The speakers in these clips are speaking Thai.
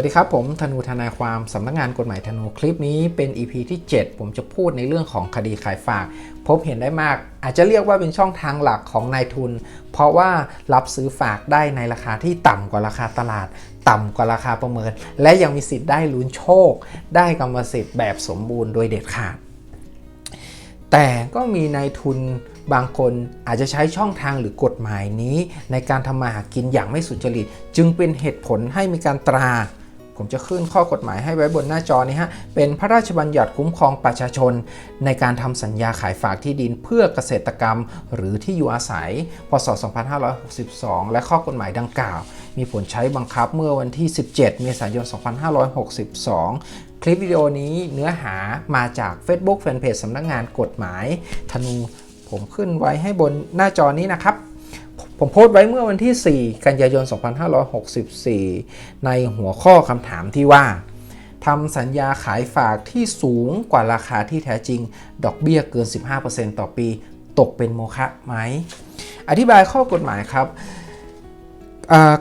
วัสดีครับ ผมธนูทนายความสำนักงานกฎหมายธนูคลิปนี้เป็น EP ที่ 7 ผมจะพูดในเรื่องของคดีขายฝาก พบเห็นได้มาก อาจจะเรียกว่าเป็นช่องทางหลักของนายทุน เพราะว่ารับซื้อฝากได้ในราคาที่ต่ำกว่าราคาตลาด ต่ำกว่าราคาประเมิน และยังมีสิทธิ์ได้ลุ้นโชค ได้กรรมสิทธิ์แบบสมบูรณ์โดยเด็ดขาด แต่ก็มีนายทุนบางคนอาจจะใช้ช่องทางหรือกฎหมายนี้ ในการทำมาหากินอย่างไม่สุจริต จึงเป็นเหตุผลให้มีการตรา ผมจะขึ้นข้อกฎหมายให้ไว้บนหน้าจอนี้ฮะ เป็นพระราชบัญญัติคุ้มครองประชาชน ในการทำสัญญาขายฝากที่ดินเพื่อเกษตรกรรม หรือที่อยู่อาศัย พศ 2562 และข้อกฎหมายดังกล่าว มีผลใช้บังคับเมื่อวันที่ 17 เมษายน 2562คลิปวิดีโอนี้เนื้อหามาจาก Facebook Fanpage สำนักงานกฎหมาย ธนู ผมขึ้นไว้ให้บนหน้าจอนี้นะครับ ผมโพสต์ไว้เมื่อวันที่ 4 กันยายน 2564 ในหัวข้อคำถามที่ว่าทำสัญญาขายฝากที่สูงกว่าราคาที่แท้จริง ดอกเบี้ยเกิน 15%ต่อปี ตกเป็นโมฆะไหม อธิบายข้อกฎหมายครับ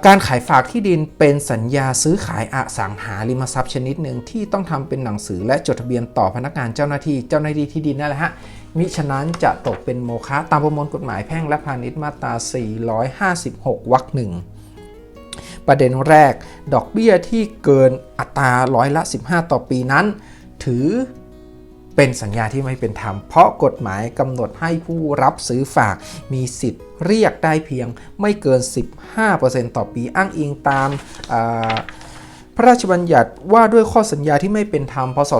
การขายฝากที่ดินเป็นสัญญาซื้อขายอสังหาริมทรัพย์ชนิดหนึ่งที่ต้องทำเป็นหนังสือและจดทะเบียนต่อพนักงานเจ้าหน้าที่เจ้าหน้าที่ที่ดินนั่นแหละฮะมิฉะนั้นจะตกเป็นโมฆะตามประมวลกฎหมายแพ่งและพาณิชย์มาตรา 456 วรรคหนึ่งประเด็นแรก ดอกเบี้ยที่เกินอัตราร้อยละ 15 ต่อปีนั้น ถือ เป็นสัญญาที่ไม่เป็นธรรม เพราะกฎหมายกำหนดให้ผู้รับซื้อฝากมีสิทธิ์เรียกได้เพียงไม่เกิน 15%ต่อปีอ้างอิงตามพระราชบัญญัติว่าด้วยข้อสัญญาที่ไม่เป็นธรรม พศ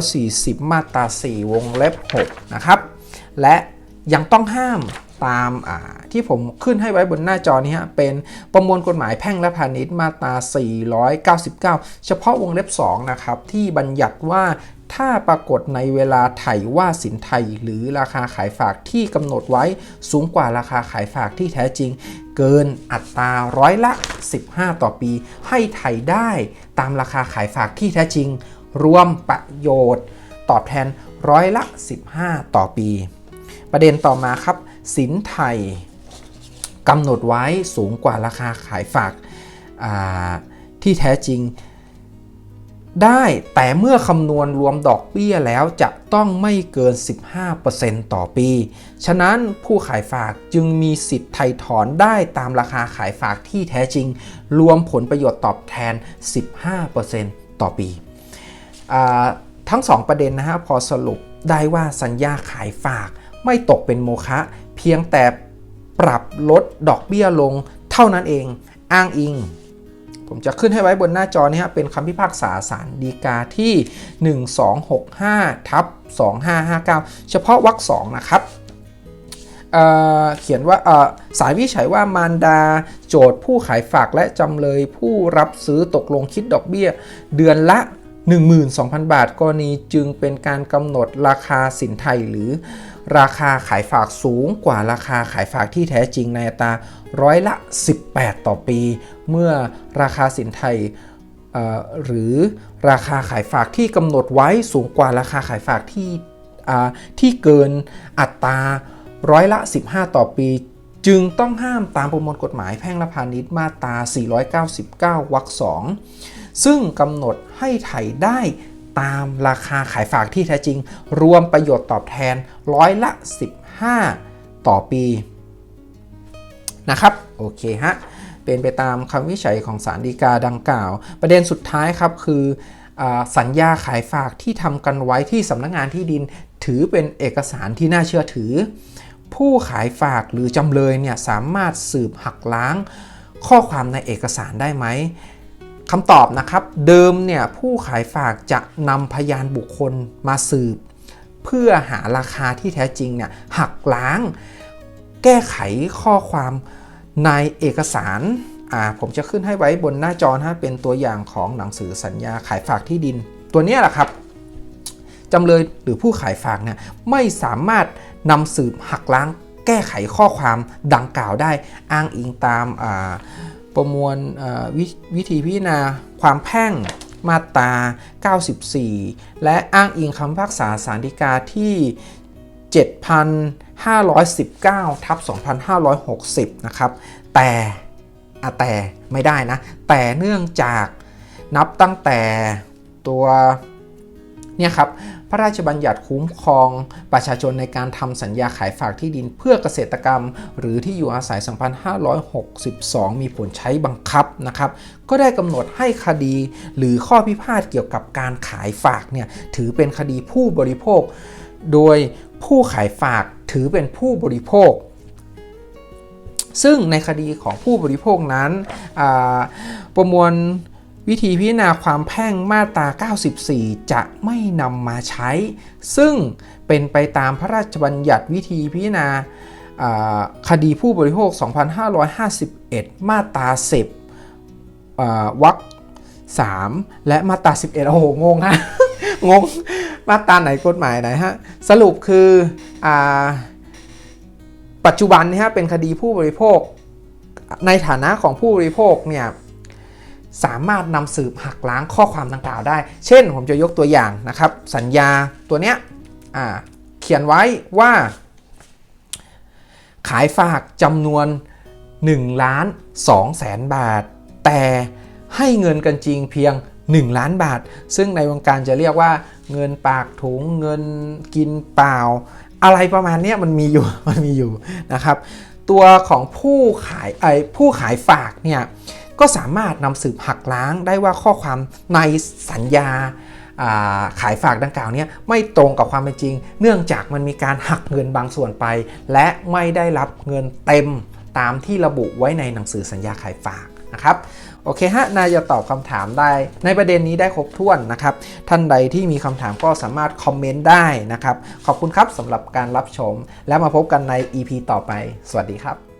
2540 มาตรา 4 วงเล็บ 6 นะครับ และยังต้องห้ามตามที่ผมขึ้นให้ไว้บนหน้าจอนี้ฮะ เป็นประมวลกฎหมายแพ่งและพาณิชย์มาตรา 499 เฉพาะวงเล็บ 2 นะครับ ที่บัญญัติว่า ถ้าปรากฏในเวลาไถ่ว่าสินไทยหรือราคาขายฝากที่กำหนดไว้สูงกว่าราคาขายฝากที่แท้จริง เกินอัตราร้อยละ 15 ต่อปี ให้ไถ่ได้ตามราคาขายฝากที่แท้จริง รวมประโยชน์ ตอบแทนร้อยละ 15 ต่อปี ประเด็นต่อมาครับ สินไทยกำหนดไว้สูงกว่าราคาขายฝากที่แท้จริง ได้แต่เมื่อคำนวณรวมดอกเบี้ยแล้วจะต้องไม่เกิน 15%ต่อปี ฉะนั้นผู้ขายฝากจึงมีสิทธิ์ไถ่ถอนได้ตามราคาขายฝากที่แท้จริง รวมผลประโยชน์ตอบแทน 15%ต่อปี ทั้ง 2 ประเด็นนะฮะพอสรุปได้ว่าสัญญาขายฝากไม่ตกเป็นโมฆะเพียงแต่ปรับลดดอกเบี้ยลงเท่านั้นเอง อ้างอิง ผมจะขึ้นให้ไว้บนหน้าจอนี้ครับเป็นคำพิพากษาสารดีกาที่ 1265ทับ2559 เฉพาะวรรคสองนะครับเเขียนว่าสายวิจัยว่ามารดา โจทย์ผู้ขายฝากและจำเลยผู้รับซื้อตกลงคิดดอกเบี้ย เดือนละ 12,000 บาทกรณีจึงเป็นการกำหนดราคาสินไทยหรือราคาขายฝากสูงกว่าราคาขายฝากที่แท้จริงในอัตราร้อยละ 18 ต่อปี เมื่อราคาสินไทยหรือราคาขายฝากที่กำหนดไว้สูงกว่าราคาขายฝากที่ที่เกินอัตราร้อยละ 15 ต่อปี จึงต้องห้ามตามประมวลกฎหมายแพ่งและพาณิชย์มาตรา 499 วรรค 2 ซึ่งกำหนดให้ไถ่ได้ตามราคาขายฝากที่แท้จริง รวมประโยชน์ตอบแทนร้อยละ 15 ต่อปีนะครับ โอเคฮะ เป็นไปตามคำวิจัยของสารดีกาดังกล่าว ประเด็นสุดท้ายครับคืออสัญญาขายฝากที่ทำกันไว้ที่สำนักงงานที่ดิน ถือเป็นเอกสารที่น่าเชื่อถือ ผู้ขายฝากหรือจำเลยเนี่ยสามารถสืบหักล้างข้อความในเอกสารได้ไหมคำตอบนะครับเดิมเนี่ยผู้ขายฝากจะนำพยานบุคคลมาสืบ เพื่อหาราคาที่แท้จริงเนี่ยหักล้าง แก้ไขข้อความในเอกสารผมจะขึ้นให้ไว้บนหน้าจอนะเป็นตัวอย่างของหนังสือสัญญาขายฝากที่ดิน ตัวนี้แหละครับ จำเลยหรือผู้ขายฝากเนี่ยไม่สามารถนำสืบหักล้างแก้ไขข้อความดังกล่าวได้อ้างอิงตามประมวลววิธีพิจารณาความแพ่งมาตรา 94 และอ้างอิงคำพิพากษาสารดีกาที่ 7,519 ทับ 2,560 นะครับ แต่แต่ไม่ได้นะ แต่เนื่องจากนับตั้งแต่ตัว เนี่ยครับพระราชบัญญัติคุ้มครองประชาชนในการทำสัญญาขายฝากที่ดินเพื่อเกษตรกรรม หรือที่อยู่อาศัย 2562 มีผลใช้บังคับนะครับ ก็ได้กำหนดให้คดีหรือข้อพิพาทเกี่ยวกับการขายฝากเนี่ยถือเป็นคดีผู้บริโภค โดยผู้ขายฝากถือเป็นผู้บริโภค ซึ่งในคดีของผู้บริโภคนั้นประมวล วิธีพิจารณาความแพ่งมาตรา 94 จะไม่นำมาใช้ ซึ่งเป็นไปตามพระราชบัญญัติวิธีพิจารณาคดีผู้บริโภค 2551 มาตรา 10อ่าวรรค3 และมาตรา 11 โอ้โห งงฮะ งง มาตราไหนกฎหมายไหนฮะ สรุปคืออปัจจุบันนี่ฮะเป็นคดีผู้บริโภค ในฐานะของผู้บริโภคเนี่ย สามารถนำสืบหักล้างข้อความดังกล่าวได้ เช่น ผมจะยกตัวอย่างนะครับ สัญญาตัวเนี้ยเขียนไว้ว่า ขายฝากจำนวน1ล้าน2แสนบาท แต่ให้เงินกันจริงเพียง 1 ล้านบาท ซึ่งในวงการจะเรียกว่า เงินปากถุงเงินกินเปล่า อะไรประมาณนี้มันมีอยู่มันมีอยู่นะครับ ตัวของผู้ขายไอผู้ขายฝากเนี่ย ก็สามารถนำสืบหักล้างได้ว่าข้อความในสัญญาขายฝากดังกล่าวเนี้ไม่ตรงกับความเป็นจริง เนื่องจากมันมีการหักเงินบางส่วนไป และไม่ได้รับเงินเต็มตามที่ระบุไว้ในหนังสือสัญญาขายฝากนะครับโอเคฮะนายจะตอบคำถามได้ ในประเด็นนี้ได้ครบถ้วนนะครับ ท่านใดที่มีคำถามก็สามารถคอมเมนต์ได้นะครับ ขอบคุณครับสำหรับการรับชม แล้วมาพบกันใน EP ต่อไป สวัสดีครับ